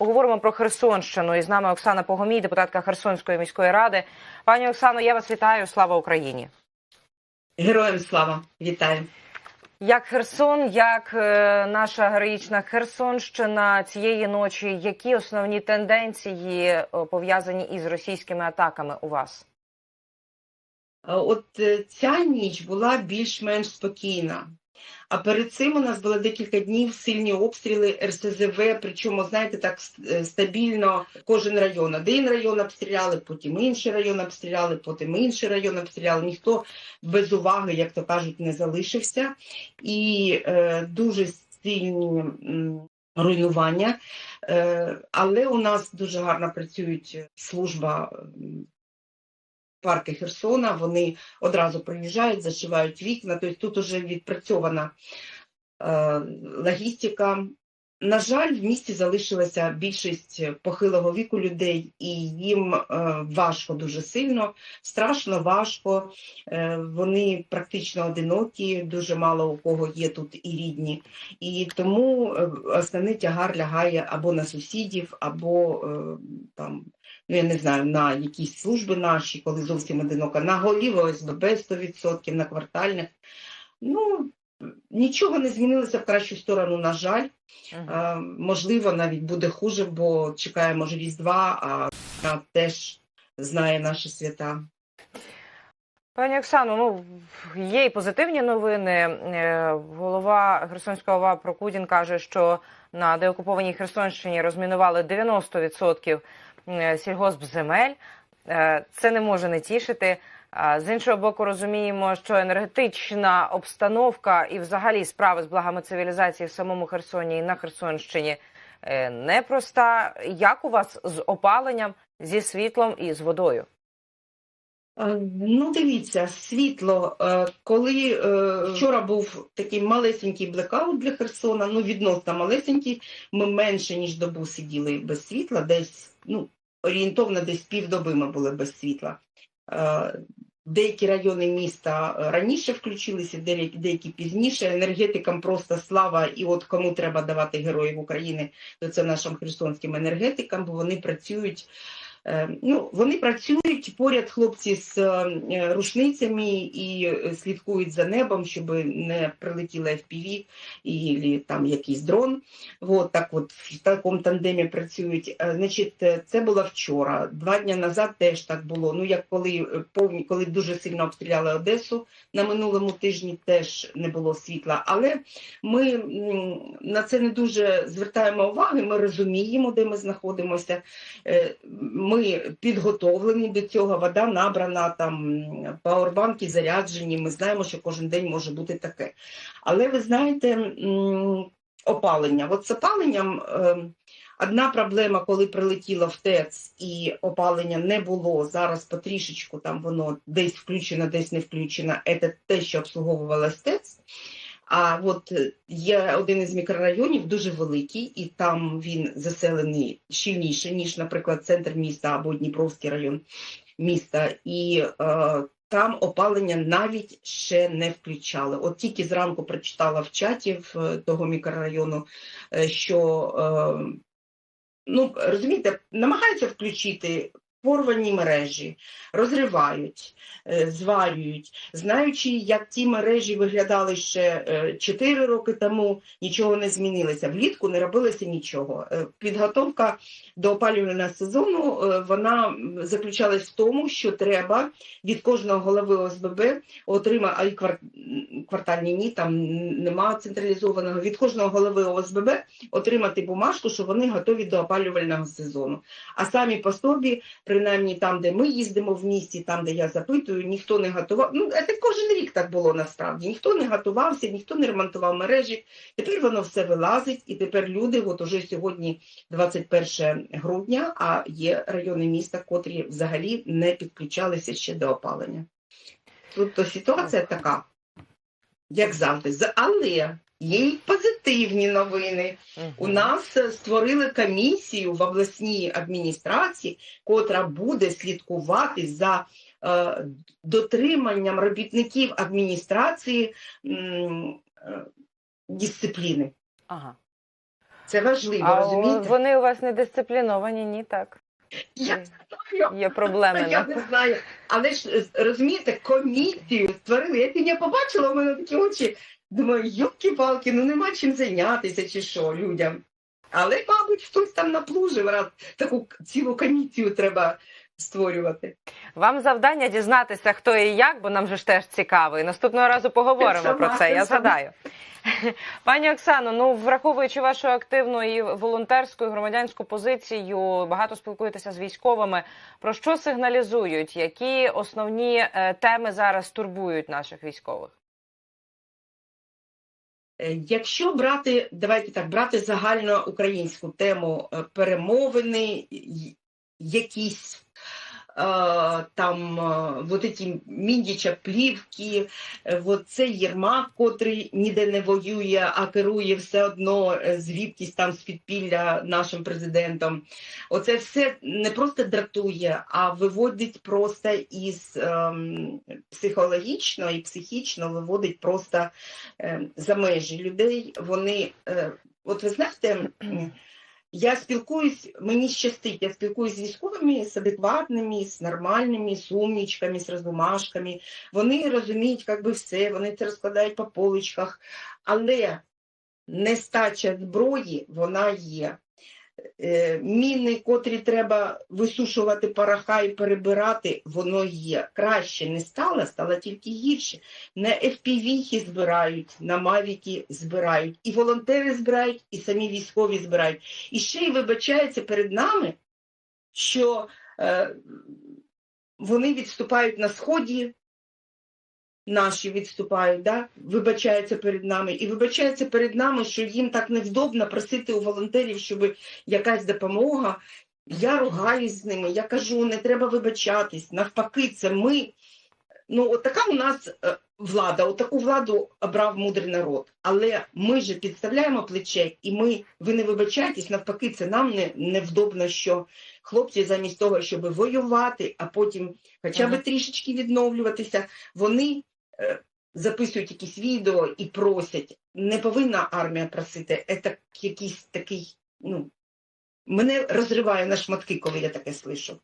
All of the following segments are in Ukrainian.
Поговоримо про Херсонщину. І з нами Оксана Погомій, депутатка Херсонської міської ради. Пані Оксано, я вас вітаю. Слава Україні! Героям слава! Вітаю! Як Херсон, як е, наша героїчна Херсонщина цієї ночі, які основні тенденції е, пов'язані із російськими атаками у вас? От е, ця ніч була більш-менш спокійна. А перед цим у нас було декілька днів сильні обстріли РСЗВ, причому, знаєте, так е, стабільно кожен район. Один район обстріляли, потім інший район обстріляли, потім інший район обстріляли. Ніхто без уваги, як то кажуть, не залишився. І е, дуже сильні руйнування. Е, але у нас дуже гарно працюють служба. Парки Херсона, вони одразу приїжджають, зашивають вікна. Тобто тут вже відпрацьована е, логістика. На жаль, в місті залишилася більшість похилого віку людей, і їм е, важко дуже сильно, страшно важко. Е, вони практично одинокі, дуже мало у кого є тут і рідні. І тому е, основний тягар лягає або на сусідів, або е, там ну я не знаю, на якісь служби наші, коли зовсім одиноко, на голів ОСББ 100%, на квартальних. Ну, нічого не змінилося в кращу сторону, на жаль. Е, можливо, навіть буде хуже, бо чекає, може, Різдва, а вона теж знає наші свята. Пані Оксано, ну є і позитивні новини. Е, Голова Херсонського ОВА Прокудін каже, що на деокупованій Херсонщині розмінували 90% е, сільгоспземель. Е, Це не може не тішити. З іншого боку, розуміємо, що енергетична обстановка і, взагалі, справи з благами цивілізації в самому Херсоні і на Херсонщині е, непроста. Як у вас з опаленням, зі світлом і з водою? Е, Ну, дивіться, світло. е, Коли е, вчора був такий малесенький блекаут для Херсона, ну відносно малесенький, ми менше ніж добу сиділи без світла, десь ну орієнтовно десь півдоби ми були без світла. Е, Деякі райони міста раніше включилися, деякі, пізніше. Енергетикам просто слава. І от кому треба давати героїв України, то це нашим херсонським енергетикам, бо вони працюють. Е, Ну, вони працюють поряд хлопці з е, рушницями і е, слідкують за небом, щоб не прилетіло FPV і там якийсь дрон. От так от в такому тандемі працюють. Значить, це було вчора. Два дні назад теж так було. Ну як коли повні, коли дуже сильно обстріляли Одесу на минулому тижні, теж не було світла. Але ми на це не дуже звертаємо уваги. Ми розуміємо, де ми знаходимося. Е, Ми підготовлені до цього, вода набрана, там пауербанки заряджені. Ми знаємо, що кожен день може бути таке. Але ви знаєте, опалення. От з опаленням е, одна проблема, коли прилетіло в ТЕЦ і опалення не було. Зараз потрішечку там воно десь включено, десь не включено. Це те, що обслуговувалось ТЕЦ. А от е, є один із мікрорайонів дуже великий, і там він заселений щільніше, ніж, наприклад, центр міста або Дніпровський район міста. І е, там опалення навіть ще не включали. От тільки зранку прочитала в чаті в е, того мікрорайону, е, що е, ну розумієте, намагаються включити. Порвані мережі розривають, е, зварюють, знаючи, як ті мережі виглядали ще е, 4 роки тому, нічого не змінилося. Влітку не робилося нічого. Е, Підготовка до опалювального сезону е, вона заключалась в тому, що треба від кожного голови ОСББ отримати, а й квар- квартальні ні, там немає централізованого, від кожного голови ОСББ отримати бумажку, що вони готові до опалювального сезону. А самі по собі, принаймні там, де ми їздимо в місті, там, де я запитую, ніхто не готував. Ну, це кожен рік так було насправді. Ніхто не готувався, ніхто не ремонтував мережі. Тепер воно все вилазить, і тепер люди, от уже сьогодні 21 грудня, а є райони міста, котрі взагалі не підключалися ще до опалення. Тобто ситуація така, як завжди. Але є й позитивні новини. У нас е, створили комісію в обласній адміністрації, котра буде слідкувати за е, дотриманням робітників адміністрації м, е, дисципліни. Ага. Це важливо, А розумієте? вони у вас не дисципліновані, ні, так. Я Є проблеми. Я не знаю. Але ж е, розумієте, комісію створили. Я сьогодні побачила, у мене такі очі. Думаю, йолки-палки, ну нема чим зайнятися чи що людям. Але, мабуть, хтось там наплужив, раз таку цілу комісію треба створювати. Вам завдання дізнатися, хто і як, бо нам же ж теж цікаво. І наступного разу поговоримо Сама, про це. Я згадаю. Пані Оксано, ну враховуючи вашу активну і волонтерську і громадянську позицію, багато спілкуєтеся з військовими. Про що сигналізують? Які основні е, теми зараз турбують наших військових? Е, Якщо брати, давайте так, брати загальноукраїнську тему е, перемовини, якісь там е, вот эти міндіча плівки, е, вот цей Єрмак, котрий ніде не воює, а керує все одно е, звідкись там з підпілля нашим президентом. Оце все не просто дратує, а виводить просто із ем, психологічно і психічно виводить просто е, за межі людей. Вони, е, от ви знаєте, я спілкуюсь, мені щастить, я спілкуюсь з військовими, з адекватними, з нормальними, з умнічками, з розумашками. Вони розуміють як би все, вони це розкладають по поличках, але нестача зброї, вона є. Е, Міни, котрі треба висушувати пороха і перебирати, воно є. Краще не стало, стало тільки гірше. На FPV збирають, на Мавіки збирають, і волонтери збирають, і самі військові збирають. І ще й вибачається перед нами, що е, вони відступають на сході, наші відступають, да? вибачаються перед нами. І вибачаються перед нами, що їм так невдобно просити у волонтерів, щоб якась допомога. Я ругаюсь з ними, я кажу, не треба вибачатись. Навпаки, це ми. Ну, от така у нас е, влада, от таку владу обрав мудрий народ. Але ми же підставляємо плече, і ми, ви не вибачайтесь, навпаки, це нам не, невдобно, що хлопці замість того, щоб воювати, а потім хоча б трішечки відновлюватися, вони записують якісь відео і просять. Не повинна армія просити, це якийсь такий, ну, мене розриває на шматки, коли я таке слышу.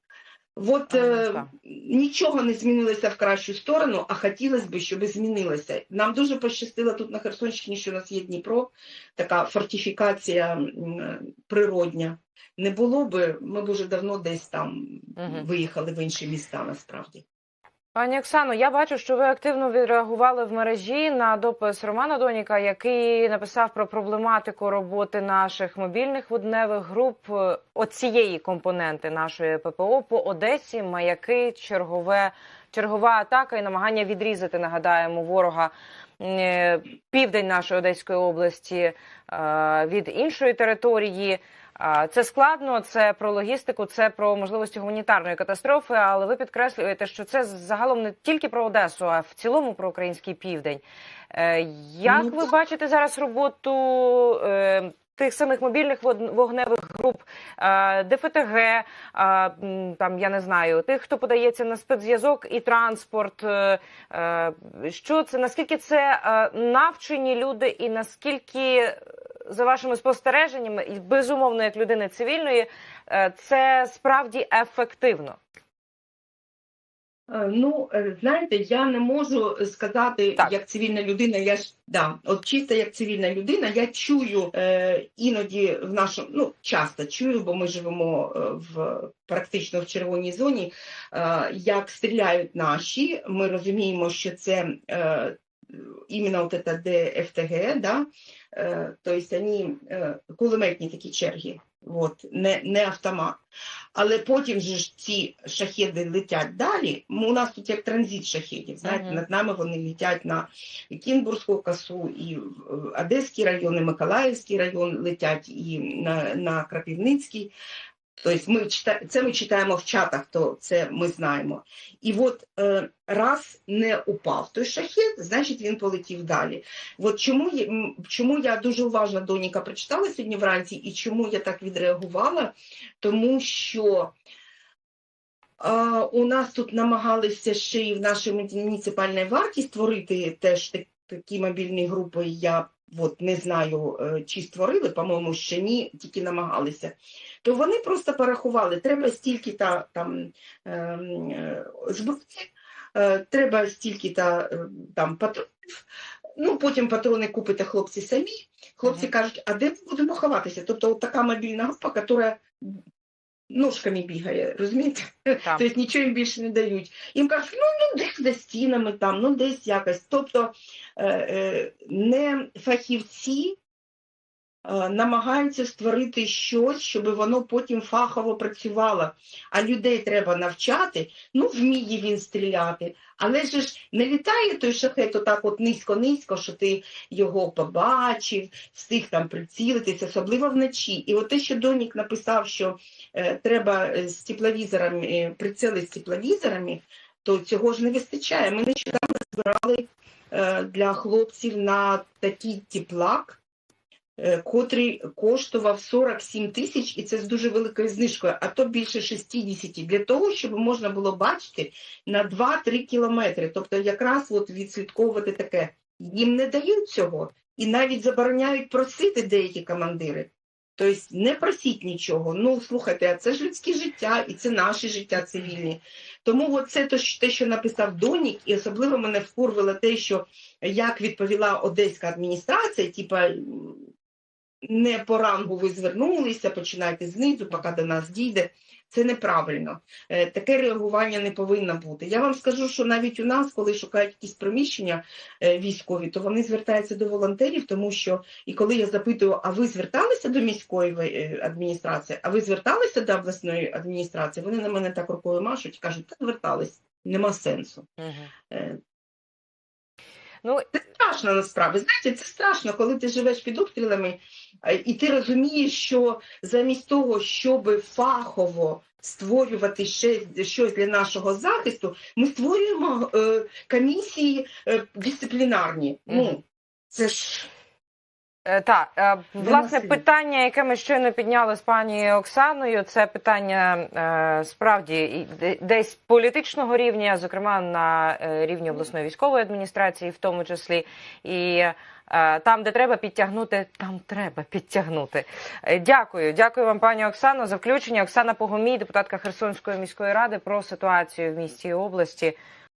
От е, нічого не змінилося в кращу сторону, а хотілося б, щоб змінилося. Нам дуже пощастило тут на Херсонщині, що у нас є Дніпро, така фортифікація м, природня. Не було би, ми б уже давно десь там Мгм. виїхали в інші міста насправді. Пані Оксано, я бачу, що ви активно відреагували в мережі на допис Романа Доніка, який написав про проблематику роботи наших мобільних водневих груп е, оцієї компоненти нашої ППО по Одесі, маяки, чергове, чергова атака і намагання відрізати, нагадаємо, ворога е, південь нашої Одеської області е, від іншої території. Це складно, це про логістику, це про можливості гуманітарної катастрофи. Але ви підкреслюєте, що це загалом не тільки про Одесу, а в цілому про український південь. Е, Як ви бачите зараз роботу е, тих самих мобільних вогневих груп, е, ДФТГ, там я не знаю, тих, хто подається на спецзв'язок і транспорт? Що це наскільки це навчені люди, і наскільки за вашими спостереженнями, і безумовно, як людини цивільної, е, це справді ефективно. Е, Ну, е, знаєте, я не можу сказати, Так. як цивільна людина, я ж да, от чисто як цивільна людина, я чую е, іноді в нашому, ну часто чую, бо ми живемо в практично в червоній зоні, е, як стріляють наші. Ми розуміємо, що це е, іменно от это ДФТГ, да, е, тобто вони е, кулеметні такі черги, от, не, не автомат. Але потім же ж ці шахеди летять далі. У нас тут як транзит шахедів. Знаєте, Мгм. над нами вони летять на Кінбурзьку косу, і Одеський район, і Миколаївський район летять, і на, на Крапівницький. Тобто ми чита... це ми читаємо в чатах, то це ми знаємо. І от е, раз не упав той шахет, значить він полетів далі. От чому, чому я дуже уважно Доніка прочитала сьогодні вранці, і чому я так відреагувала? Тому що а, у нас тут намагалися ще й в нашій муніципальній варті створити теж такі мобільні групи. Я от не знаю, е, чи створили, по-моєму, ще ні, тільки намагалися, то вони просто порахували, треба стільки та там ем, е, зброї, е, треба стільки та там патронів. Ну, потім патрони купите хлопці самі. Хлопці Мгм. кажуть, а де ми будемо ховатися? Тобто от така мобільна група, яка ножками бігає, розумієте? Так. Тобто нічого їм більше не дають. Їм кажуть, ну, ну десь за стінами там, ну десь якось. Тобто е, е, не фахівці намагаються створити щось, щоб воно потім фахово працювало. А людей треба навчати, ну вміє він стріляти. Але ж не літає той шахет отак от низько-низько, що ти його побачив, встиг там прицілитися, особливо вночі. І от те, що Донік написав, що е, треба е, з тепловізорами, е, прицели з тепловізорами, то цього ж не вистачає. Ми нещодавно збирали е, для хлопців на такий теплак, е, котрий коштував 47 тисяч, і це з дуже великою знижкою, а то більше 60, для того, щоб можна було бачити на 2-3 кілометри. Тобто якраз от відслідковувати таке. Їм не дають цього і навіть забороняють просити деякі командири. Тобто не просіть нічого. Ну, слухайте, а це ж людське життя, і це наше життя цивільне. Тому це те, що написав Донік, і особливо мене вкурвало те, що як відповіла одеська адміністрація, типа не по рангу ви звернулися, починайте знизу, поки до нас дійде. Це неправильно. Е, Таке реагування не повинно бути. Я вам скажу, що навіть у нас, коли шукають якісь приміщення е, військові, то вони звертаються до волонтерів, тому що і коли я запитую, а ви зверталися до міської е, адміністрації, а ви зверталися до обласної адміністрації, вони на мене так рукою машуть і кажуть, та звертались, нема сенсу. Ну, страшно насправді. Знаєте, це страшно, коли ти живеш під обстрілами, е, і ти розумієш, що замість того, щоб фахово створювати ще щось для нашого захисту, ми створюємо е, комісії е, дисциплінарні. Мгм. Ну, це ж Так, е, власне, питання, яке ми щойно підняли з пані Оксаною, це питання е, справді десь політичного рівня, зокрема на е, рівні обласної військової адміністрації, в тому числі, і е, там, де треба підтягнути, там треба підтягнути. Е, Дякую, дякую вам, пані Оксано, за включення. Оксана Погомій, депутатка Херсонської міської ради, про ситуацію в місті і області.